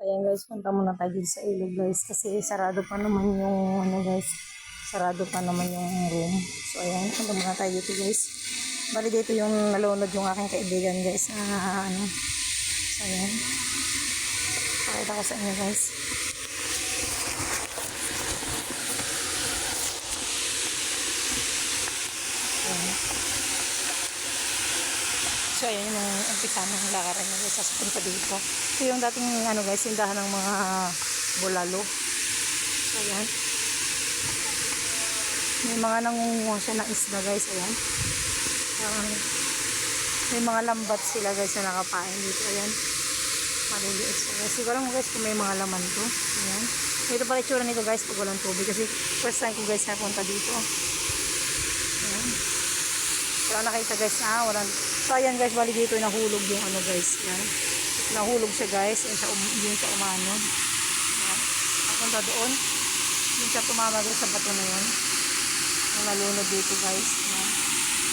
Ayan guys, punta muna tayo sa ilog guys. Kasi sarado pa naman yung ano guys. Sarado pa naman yung room. So ayan, punta muna tayo dito guys. Bali dito yung nalunod yung aking kaibigan guys. Na ano. So ayan. Pakita ko sa inyo guys. So, ayan yung umpisa ng lakaran niya guys. Sa punta dito. Ito yung dating ano guys, sindahan ng mga bulalo. So, ayan. May mga nangunguha siya ng isda guys. Ayan. Um, may mga lambat sila guys na nakapain dito. Ayan. Maliliit sila. Siguro mo guys kung may mga laman to. Ayan. Ito pala itsura nito guys pag walang tubig. Kasi first time ko guys napunta dito. Ayan. Wala nakita guys ah, walang So ayan guys, bali dito nahulog yung ano guys, yan. Nahulog siya guys, yan siya, um, yun siya umano. Yan. Doon. Yun siya tumama guys sa bato na yun. Yung nalunod dito guys. Yan.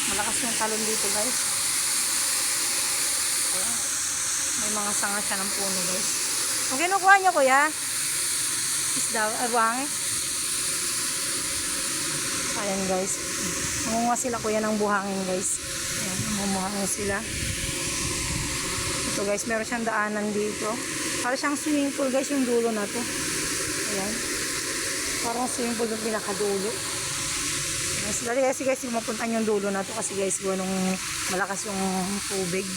Malakas yung talon dito guys. Ayan. May mga sanga siya ng puno guys. Kung kinukuha niyo kuya, isda, arwang. Ayan guys. Mangunga sila kuya ng buhangin guys. Ayan, namumuhangin sila. Ito guys, meron siyang daanan dito. Para siyang swimming pool guys yung dulo na to. Ayan. Parang swimming pool yung pinakadulo. Yes, dali kasi guys, mapuntan yung dulo na to kasi guys, nung malakas yung tubig.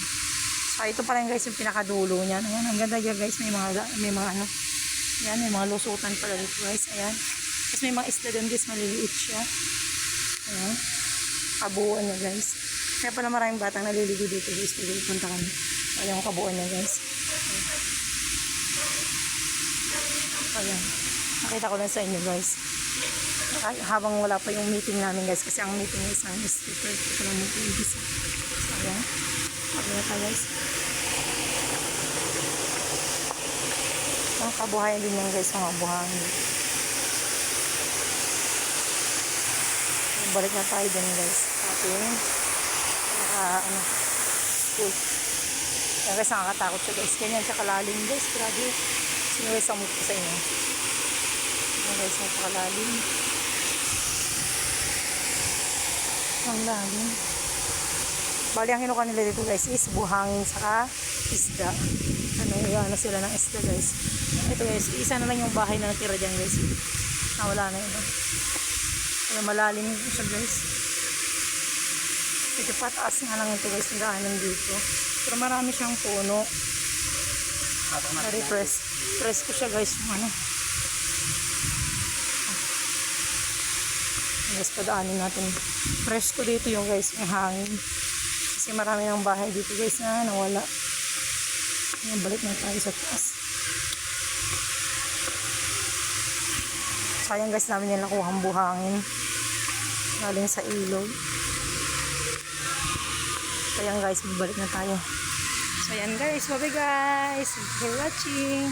So, ito pa rin guys yung pinakadulo niyan. Ayan, ang ganda dyan guys, may mga, may mga ano, ayan, may mga lusutan pala dito guys. Ayan. Tapos may mga isda doon guys, maliliit siya. Ayan. Kabuuan niya guys. Kaya pala maraming batang naliligo dito guys pag punta kami. Ayan yung kabuuan niya guys. Ayan. Nakita ko lang sa inyo guys. Ay, habang wala pa yung meeting namin guys. Kasi ang meeting is namin is 2.30 ko lang mag-uugis. So ayan. Pagkita tayo guys. Ang kabuhayan din yan guys. Mga buhangin. balik na tayo dun guys ating naka ano school. Kaya guys nakakatakot siya guys. Ganyan siya kalalim guys. Grabe. Sino guys ang ko sa inyo. Ayan guys napakalalim. Ang lalim. Bali ang kinuha nila dito guys is buhangin saka isda. Ano ano sila ng isda guys. Ito guys isa na lang yung bahay na natira dyan guys. Nawala na yun kaya malalim siya guys. Ito pataas nga lang ito guys, daanan dito. Pero marami siyang puno. Very press. Ko siya guys yung ano. Guys, padaanin natin. Press ko dito yung guys, yung hangin. Kasi marami ng bahay dito guys na nawala. Ayan, balik na tayo sa taas. sayang guys namin yung nakuhang buhangin galing sa ilog so yan guys babalik na tayo. So yan guys. Bye guys. For watching